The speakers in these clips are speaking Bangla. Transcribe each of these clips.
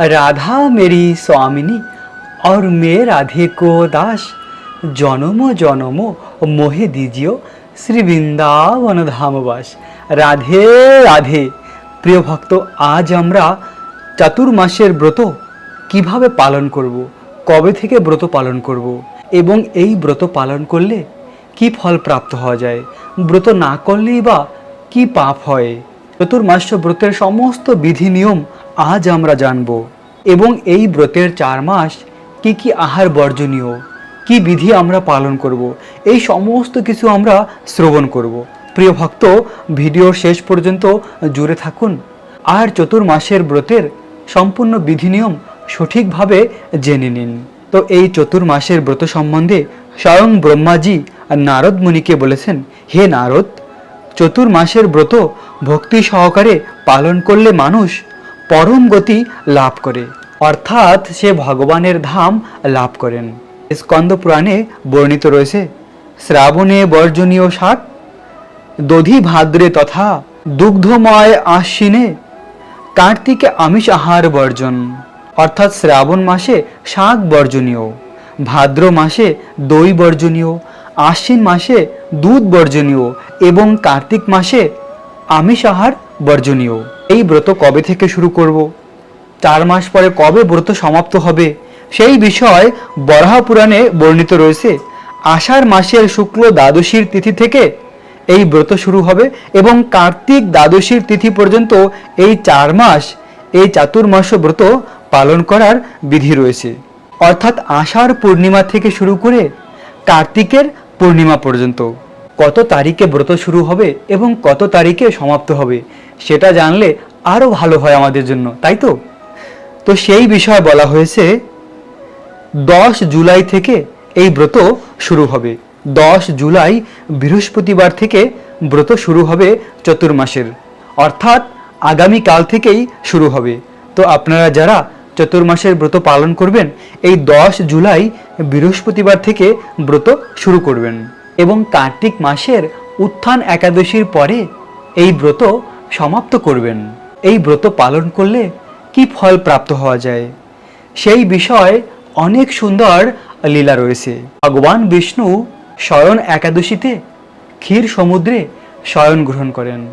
राधा मेरी स्वामिनी और मैं राधे को दास জনম জনম মোহে দিজিও শ্রী বৃন্দাবন ধামবাস রাধে রাধে প্রিয় ভক্ত আজ আমরা চাতুর্মাসের ব্রত কিভাবে পালন করব কবে থেকে ব্রত পালন করব এবং এই ব্রত পালন করলে কি ফল প্রাপ্ত হওয়া যায় ব্রত না করলেই বা কি পাপ হয় চতুর্মাস্য ব্রতের সমস্ত বিধি নিয়ম আজ আমরা জানব, এবং এই ব্রতের চার মাস কি কি আহার বর্জনীয়, কি বিধি আমরা পালন করব, এই সমস্ত কিছু আমরা শ্রবণ করব। প্রিয় ভক্ত, ভিডিওর শেষ পর্যন্ত জুড়ে থাকুন। আর চতুর্মাসের ব্রতের সম্পূর্ণ বিধি নিয়ম সঠিকভাবে জেনে নিন। তো এই চতুর্মাসের ব্রত সম্বন্ধে স্বয়ং ব্রহ্মাজি নারদ মুনিকে বলেছেন, হে নারদ, চতুর্মাসের ব্রত ভক্তি সহকারে পালন করলে মানুষ পরম গতি লাভ করে। অর্থাৎ সে ভগবানের ধাম লাভ করেন। স্কন্দ পুরাণে বর্ণিত রয়েছে, শ্রাবণে বর্জনীয় শাক দধি ভাদ্রে তথা দুগ্ধময় আশ্বিনে কার্তিকে আমিষ আহার বর্জন। অর্থাৎ শ্রাবণ মাসে শাক বর্জনীয়, ভাদ্র মাসে দই বর্জনীয়, আশ্বিন মাসে দুধ বর্জনীয় এবং কার্তিক মাসে আমিষ আহার বর্জনীয়। এই ব্রত কবে থেকে শুরু করব? চার মাস পরে কবে ব্রত সমাপ্ত হবে? সেই বিষয় বরাহ পুরাণে বর্ণিত রয়েছে। আষাঢ় মাসের শুক্ল দ্বাদশীর তিথি থেকে এই ব্রত শুরু হবে এবং কার্তিক দ্বাদশীর তিথি পর্যন্ত এই চার মাস, এই চাতুর্মাস ব্রত পালন করার বিধি রয়েছে। অর্থাৎ আষাঢ় পূর্ণিমা থেকে শুরু করে কার্তিকের পূর্ণিমা পর্যন্ত। কত তারিখে ব্রত শুরু হবে এবং কত তারিখে সমাপ্ত হবে? সেটা জানলে আরও ভালো হয় আমাদের জন্য, তাই তো? তো সেই বিষয়ে বলা হয়েছে, দশ জুলাই থেকে এই ব্রত শুরু হবে। দশ জুলাই বৃহস্পতিবার থেকে ব্রত শুরু হবে চতুর্মাসের। অর্থাৎ আগামী কাল থেকেই শুরু হবে। তো আপনারা যারা চতুর্মাসের ব্রত পালন করবেন, এই দশ জুলাই বৃহস্পতিবার থেকে ব্রত শুরু করবেন। এবং কার্তিক মাসের উত্থান একাদশীর পরে এই ব্রত সমাপ্ত করবেন। এই ব্রত পালন করলে কি ফল প্রাপ্ত হওয়া যায়? সেই বিষয় অনেক সুন্দর লীলা রয়েছে। ভগবান বিষ্ণু শয়ন একাদশীতে ক্ষীর সমুদ্রে শয়ন গ্রহণ করেন।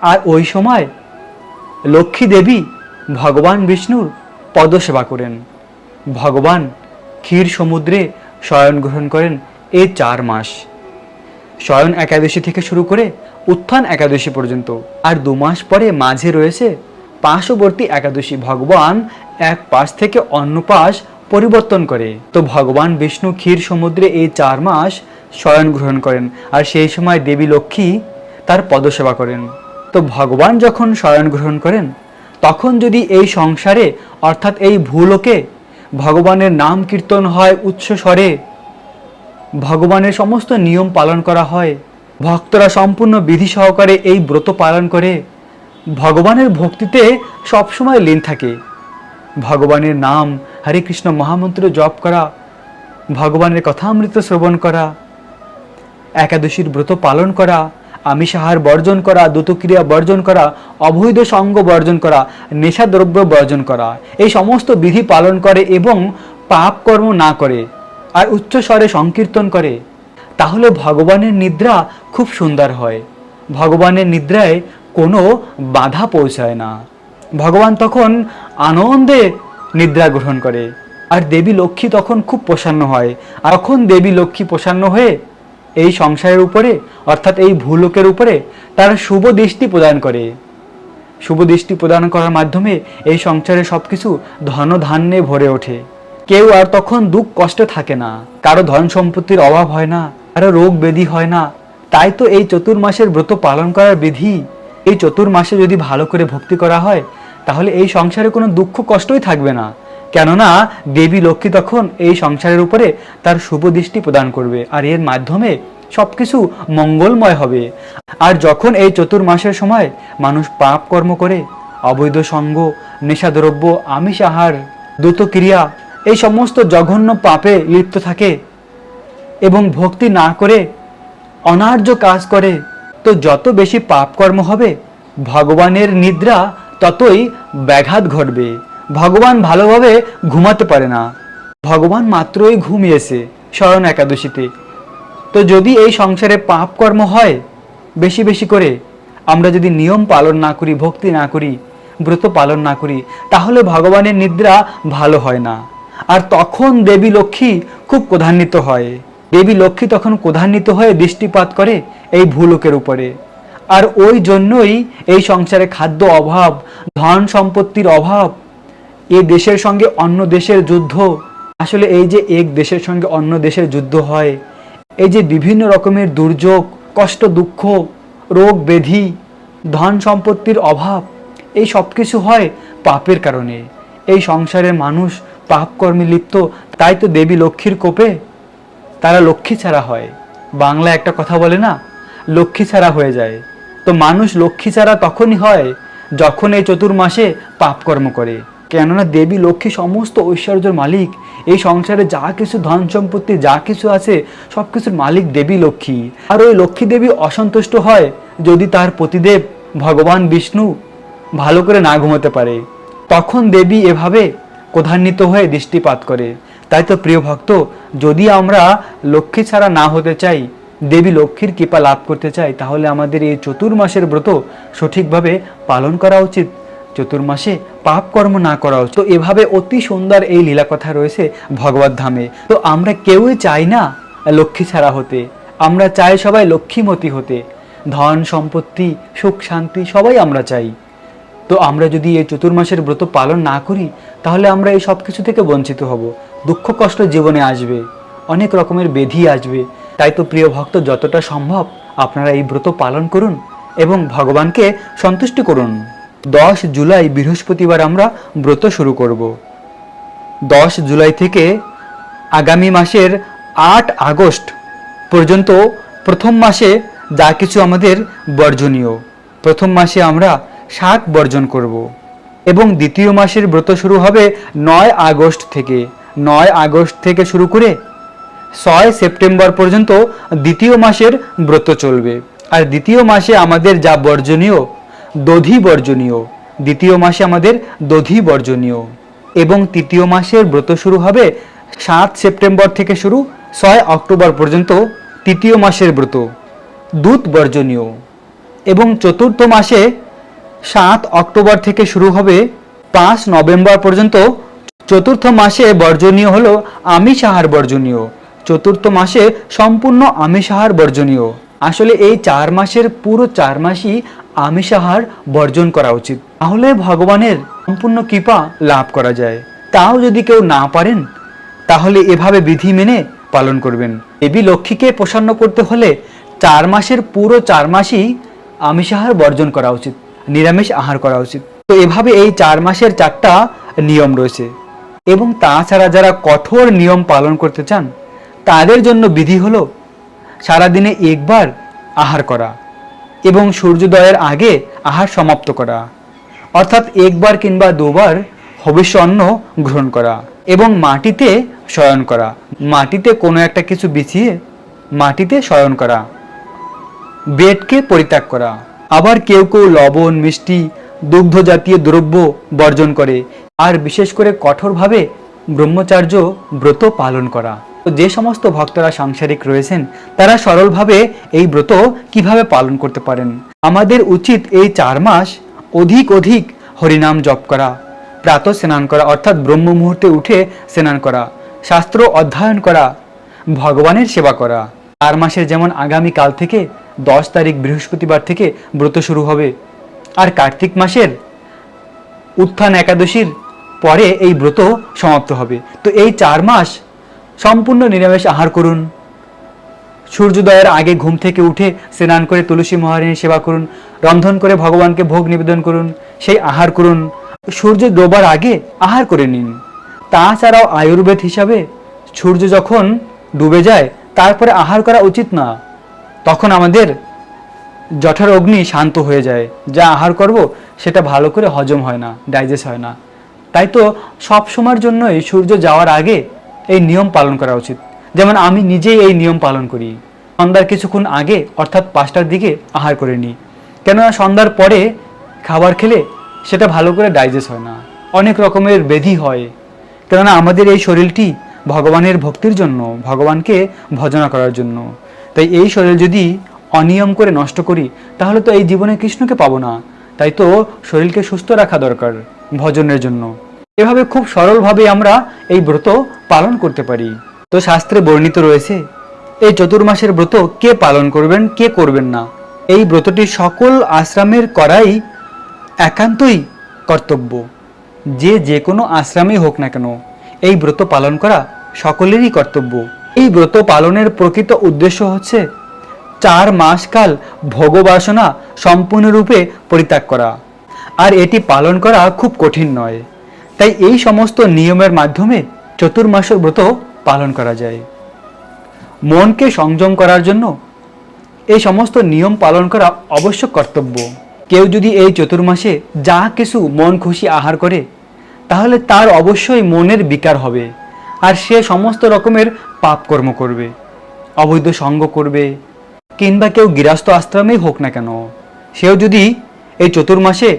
আর ওই সময় লক্ষ্মী দেবী ভগবান বিষ্ণুর পদসেবা করেন। ভগবান ক্ষীর সমুদ্রে শয়ন গ্রহণ করেন এই চার মাস। শয়ন একাদশী থেকে শুরু করে উত্থান একাদশী পর্যন্ত। আর দু মাস পরে মাঝে রয়েছে পার্শ্ববর্তী একাদশী। ভগবান এক পাশ থেকে অন্য পাশ পরিবর্তন করে। তো ভগবান বিষ্ণু ক্ষীর সমুদ্রে এই চার মাস শয়ন গ্রহণ করেন আর সেই সময় দেবী লক্ষ্মী তার পদসেবা করেন। তো ভগবান যখন শয়ন গ্রহণ করেন, তখন যদি এই সংসারে অর্থাৎ এই ভূলোকে ভগবানের নাম কীর্তন হয় উচ্চ স্বরে ভগবানের সমস্ত নিয়ম পালন করা হয়। ভক্তরা সম্পূর্ণ বিধি সহকারে এই ব্রত পালন করে। ভগবানের ভক্তিতে সবসময় লীন থাকে। ভগবানের নাম হরে কৃষ্ণ মহামন্ত্র জপ করা, ভগবানের কথা কথামৃত শ্রবণ করা, একাদশীর ব্রত পালন করা আমিষ আহার বর্জন করা, দ্রুতক্রিয়া বর্জন করা, অবৈধ সঙ্গ বর্জন করা, নেশাদ্রব্য বর্জন করা, এই সমস্ত বিধি পালন করে এবং পাপ কর্ম না করে। আর উচ্চ স্বরে সংকীর্তন করে, তাহলে ভগবানের নিদ্রা খুব সুন্দর হয়। ভগবানের নিদ্রায় কোনো বাধা পৌঁছায় না। ভগবান তখন আনন্দে নিদ্রা গ্রহণ করে, আর দেবী লক্ষ্মী তখন খুব প্রসন্ন হয়। আর তখন দেবী লক্ষ্মী প্রসন্ন হয়ে এই সংসারের উপরে, অর্থাৎ এই ভূলোকের উপরে, তারা শুভ দৃষ্টি প্রদান করে। শুভ দৃষ্টি প্রদান করার মাধ্যমে এই সংসারে সবকিছু ধন ধান্যে ভরে ওঠে। কেউ আর তখন দুঃখ কষ্টে থাকে না। কারও ধন সম্পত্তির অভাব হয় না, কারও রোগ ব্যাধি হয় না। তাই তো এই চতুর্মাসের ব্রত পালন করার বিধি, এই চতুর্মাসে যদি ভালো করে ভক্তি করা হয়, তাহলে এই সংসারে কোনো দুঃখ কষ্টই থাকবে না। কেননা, দেবী লক্ষ্মী তখন এই সংসারের উপরে তার শুভ দৃষ্টি প্রদান করবে, আর এর মাধ্যমে সবকিছু মঙ্গলময় হবে। আর যখন এই চতুর্মাসের সময় মানুষ পাপ কর্ম করে, অবৈধ সঙ্গ, নেশাদ্রব্য, আমিষ আহার, দ্রুত ক্রিয়া এই সমস্ত জঘন্য পাপে লিপ্ত থাকে এবং ভক্তি না করে, অনার্য কাজ করে, তো যত বেশি পাপ কর্ম হবে, ভগবানের নিদ্রা ততই ব্যাঘাত ঘটবে। ভগবান ভালোভাবে ঘুমাতে পারে না। ভগবান মাত্রই ঘুমিয়েছে শয়ন একাদশীতে। তো যদি এই সংসারে পাপ কর্ম হয়, বেশি বেশি করে, আমরা যদি নিয়ম পালন না করি, ভক্তি না করি, ব্রত পালন না করি, তাহলে ভগবানের নিদ্রা ভালো হয় না। আর তখন দেবী লক্ষ্মী খুব ক্রধান্বিত হয়। দেবী লক্ষ্মী তখন ক্রধান্বিত হয়ে দৃষ্টিপাত করে এই ভূলোকের উপরে। আর ওই জন্যই এই সংসারে খাদ্য অভাব, ধন সম্পত্তির অভাব, এ দেশের সঙ্গে অন্য দেশের যুদ্ধ, আসলে এই যে এক দেশের সঙ্গে অন্য দেশের যুদ্ধ হয়, এই যে বিভিন্ন রকমের দুর্যোগ, কষ্ট, দুঃখ, রোগ, ব্যাধি, ধন সম্পত্তির অভাব, এই সব কিছু হয় পাপের কারণে। এই সংসারের মানুষ পাপ কর্মে লিপ্ত, তাই তো দেবী লক্ষ্মীর কোপে। তারা লক্ষ্মী ছাড়া হয়। বাংলা একটা কথা বলে না, লক্ষ্মী ছাড়া হয়ে যায়। তো মানুষ লক্ষ্মী ছাড়া তখনই হয়, যখন এই চতুর্মাসে পাপকর্ম করে। কেননা দেবী লক্ষ্মী সমস্ত ঐশ্বর্যের মালিক। এই সংসারে যা কিছু ধন সম্পত্তি, যা কিছু আছে, সব কিছুর মালিক দেবী লক্ষ্মী। আর ওই লক্ষ্মী দেবী অসন্তুষ্ট হয় যদি তার পতিদেব ভগবান বিষ্ণু ভালো করে না ঘুমোতে পারে। তখন দেবী এভাবে ক্রধান্বিত হয়ে দৃষ্টিপাত করে। তাই তো প্রিয় ভক্ত, যদি আমরা লক্ষ্মী ছাড়া না হতে চাই, দেবী লক্ষ্মীর কৃপা লাভ করতে চাই, তাহলে আমাদের এই চতুর্মাসের ব্রত সঠিকভাবে পালন করা উচিত। চতুর্মাসে পাপ কর্ম না করা উচিত। তো এভাবে অতি সুন্দর এই লীলা কথা রয়েছে ভগবত ধামে। তো আমরা কেউই চাই না লক্ষ্মী ছাড়া হতে। আমরা চাই সবাই লক্ষ্মীমতী হতে। ধন, সম্পত্তি, সুখ, শান্তি সবাই আমরা চাই। তো আমরা যদি এই চতুর্মাসের ব্রত পালন না করি, তাহলে আমরা এই সব কিছু থেকে বঞ্চিত হব। দুঃখ কষ্ট জীবনে আসবে, অনেক রকমের বেধি আসবে। তাই তো প্রিয় ভক্ত, যতটা সম্ভব আপনারা এই ব্রত পালন করুন এবং ভগবানকে সন্তুষ্ট করুন। দশ জুলাই বৃহস্পতিবার আমরা ব্রত শুরু করব। দশ জুলাই থেকে আগামী মাসের আট আগস্ট পর্যন্ত প্রথম মাসে যা কিছু আমাদের বর্জনীয়। প্রথম মাসে আমরা শাক বর্জন করব। এবং দ্বিতীয় মাসের ব্রত শুরু হবে নয় আগস্ট থেকে। নয় আগস্ট থেকে শুরু করে ছয় সেপ্টেম্বর পর্যন্ত দ্বিতীয় মাসের ব্রত চলবে। আর দ্বিতীয় মাসে আমাদের যা বর্জনীয়, দধি বর্জনীয়। দ্বিতীয় মাসে আমাদের দধি বর্জনীয়। এবং তৃতীয় মাসের ব্রত শুরু হবে সাত সেপ্টেম্বর থেকে শুরু ছয় অক্টোবর পর্যন্ত তৃতীয় মাসের ব্রত। দুধ বর্জনীয়। এবং চতুর্থ মাসে সাত অক্টোবর থেকে শুরু হবে পাঁচ নভেম্বর পর্যন্ত। চতুর্থ মাসে বর্জনীয় হলো আমিষ আহার বর্জনীয়। চতুর্থ মাসে সম্পূর্ণ আমিষ আহার বর্জনীয়। আসলে এই চার মাসের পুরো চার মাসই আমিষ আহার বর্জন করা উচিত। তাহলে ভগবানের সম্পূর্ণ কৃপা লাভ করা যায়। তাও যদি কেউ না পারেন, তাহলে এভাবে বিধি মেনে পালন করবেন। দেবী লক্ষ্মীকে প্রসন্ন করতে হলে চার মাসের পুরো চার মাসই আমিষ আহার বর্জন করা উচিত। নিরামিষ আহার করা উচিত। তো এভাবে এই চার মাসের চারটা নিয়ম রয়েছে। এবং তাছাড়া যারা কঠোর নিয়ম পালন করতে চান, তাদের জন্য বিধি হলো সারাদিনে একবার আহার করা এবং সূর্যোদয়ের আগে আহার সমাপ্ত করা। অর্থাৎ একবার কিংবা দুবার হবিষ্য অন্ন গ্রহণ করা এবং মাটিতে শয়ন করা। মাটিতে কোনো একটা কিছু বিছিয়ে মাটিতে শয়ন করা। বেডকে পরিত্যাগ করা। আবার কেউ কেউ লবণ, মিষ্টি দুগ্ধ জাতীয় দ্রব্য বর্জন করে। আর বিশেষ করে কঠোরভাবে ব্রহ্মচার্য ব্রত পালন করা। তো যে সমস্ত ভক্তরা সাংসারিক রয়েছেন, তারা সরলভাবে এই ব্রত কীভাবে পালন করতে পারেন? আমাদের উচিত এই চার মাস অধিক অধিক হরিনাম জপ করা, প্রাত স্নান করা, অর্থাৎ ব্রহ্ম মুহূর্তে উঠে স্নান করা, শাস্ত্র অধ্যয়ন করা, ভগবানের সেবা করা। চার মাসের যেমন আগামী কাল থেকে দশ তারিখ বৃহস্পতিবার থেকে ব্রত শুরু হবে। আর কার্তিক মাসের উত্থান একাদশীর পরে এই ব্রত সমাপ্ত হবে। তো এই চার মাস সম্পূর্ণ নিরামিষ আহার করুন। সূর্যোদয়ের আগে ঘুম থেকে উঠে স্নান করে তুলসী মহারানীর সেবা করুন। রন্ধন করে ভগবানকে ভোগ নিবেদন করুন। সেই আহার করুন। সূর্য ডোবার আগে আহার করে নিন। তাছাড়াও আয়ুর্বেদ হিসাবে সূর্য যখন ডুবে যায়, তারপরে আহার করা উচিত না। তখন আমাদের জঠর অগ্নি শান্ত হয়ে যায়। যা আহার করব, সেটা ভালো করে হজম হয় না ডাইজেস্ট হয় না। তাই তো সব সময়ের জন্যই সূর্য যাওয়ার আগে এই নিয়ম পালন করা উচিত। যেমন আমি নিজেই এই নিয়ম পালন করি। সন্ধ্যার কিছুক্ষণ আগে, অর্থাৎ পাঁচটার দিকে আহার করে নিই। কেননা সন্ধ্যার পরে খাবার খেলে সেটা ভালো করে ডাইজেস্ট হয় না। অনেক রকমের ব্যাধি হয়। কেননা আমাদের এই শরীরটি ভগবানের ভক্তির জন্য, ভগবানকে ভজনা করার জন্য। তাই এই শরীর যদি অনিয়ম করে নষ্ট করি, তাহলে তো এই জীবনে কৃষ্ণকে পাবো না। তাই তো শরীরকে সুস্থ রাখা দরকার ভজনের জন্য। এভাবে খুব সরলভাবে আমরা এই ব্রত পালন করতে পারি। তো শাস্ত্রে বর্ণিত রয়েছে, এই চতুর্মাসের ব্রত কে পালন করবেন, কে করবেন না? এই ব্রতটি সকল আশ্রমের করাই একান্তই কর্তব্য। যে যে কোনো আশ্রমেই হোক না কেন, এই ব্রত পালন করা সকলেরই কর্তব্য। এই ব্রত পালনের প্রকৃত উদ্দেশ্য হচ্ছে চার মাসকাল ভোগবাসনা সম্পূর্ণরূপে পরিত্যাগ করা। আর এটি পালন করা খুব কঠিন নয়। তাই এই সমস্ত নিয়মের মাধ্যমে চতুর্মাসের ব্রত পালন করা যায়। মনকে সংযম করার জন্য এই সমস্ত নিয়ম পালন করা অবশ্য কর্তব্য। কেউ যদি এই চতুর্মাসে যা কিছু মন খুশি আহার করে, তাহলে তার অবশ্যই মনের বিকার হবে। আর সে সমস্ত রকমের পাপ কর্ম করবে, অবৈধ সঙ্গ করবে, কিংবা কেউ গৃহস্থ আশ্রমেই হোক না কেন। সেও যদি এই চতুর্মাসে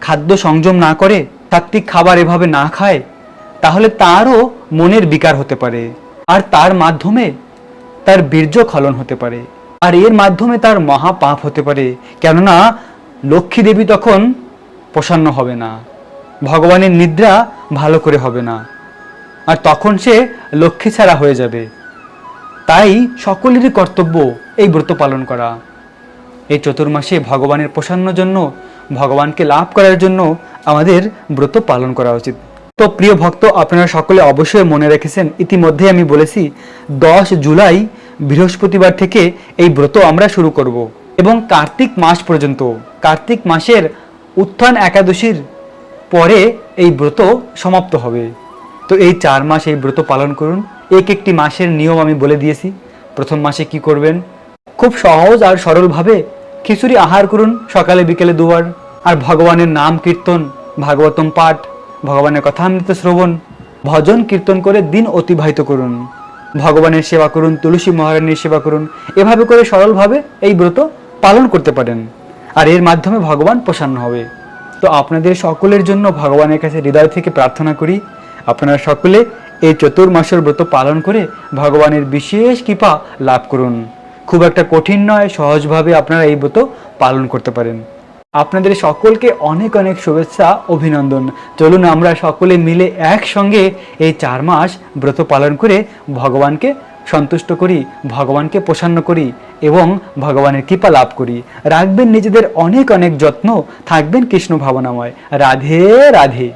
খাদ্য সংযম না করে, তাত্ত্বিক খাবার এভাবে না খায়, তাহলে তারও মনের বিকার হতে পারে, আর তার মাধ্যমে তার বীর্য খলন হতে পারে, আর এর মাধ্যমে তার মহা পাপ হতে পারে। কেননা, লক্ষ্মী দেবী তখন প্রসন্ন হবে না, ভগবানের নিদ্রা ভালো করে হবে না। আর তখন সে লক্ষ্মী ছাড়া হয়ে যাবে। তাই সকলেরই কর্তব্য এই ব্রত পালন করা। এই চতুর্মাসে ভগবানের প্রসন্ন জন্য, ভগবানকে লাভ করার জন্য আমাদের ব্রত পালন করা উচিত। তো প্রিয় ভক্ত, আপনারা সকলে অবশ্যই মনে রেখেছেন, ইতিমধ্যে আমি বলেছি, দশ জুলাই বৃহস্পতিবার থেকে এই ব্রত আমরা শুরু করব এবং কার্তিক মাস পর্যন্ত। কার্তিক মাসের উত্থান একাদশীর পরে এই ব্রত সমাপ্ত হবে। তো এই চার মাস এই ব্রত পালন করুন। এক একটি মাসের নিয়ম আমি বলে দিয়েছি। প্রথম মাসে কি করবেন? খুব সহজ আর সরলভাবে খিচুড়ি আহার করুন সকালে, বিকেলে দুবার। আর ভগবানের নাম কীর্তন, ভাগবতম পাঠ, ভগবানের কথা কথামৃত শ্রবণ, ভজন কীর্তন করে দিন অতিবাহিত করুন। ভগবানের সেবা করুন, তুলসী মহারানীর সেবা করুন। এভাবে করে সরলভাবে এই ব্রত পালন করতে পারেন। আর এর মাধ্যমে ভগবান প্রসন্ন হবে। তো আপনাদের সকলের জন্য ভগবানের কাছে হৃদয় থেকে প্রার্থনা করি আপনারা সকলে এই চতুর্মাসের ব্রত পালন করে ভগবানের বিশেষ কৃপা লাভ করুন। খুব একটা কঠিন নয়, সহজভাবে আপনারা এই ব্রত পালন করতে পারেন। আপনাদের সকলকে অনেক অনেক শুভেচ্ছা, অভিনন্দন। চলুন আমরা সকলে মিলে একসঙ্গে এই চার মাস ব্রত পালন করে ভগবানকে সন্তুষ্ট করি, ভগবানকে প্রসন্ন করি এবং ভগবানের কৃপা লাভ করি। রাখবেন নিজেদের অনেক অনেক যত্ন, থাকবেন কৃষ্ণ ভাবনাময়। রাধে রাধে।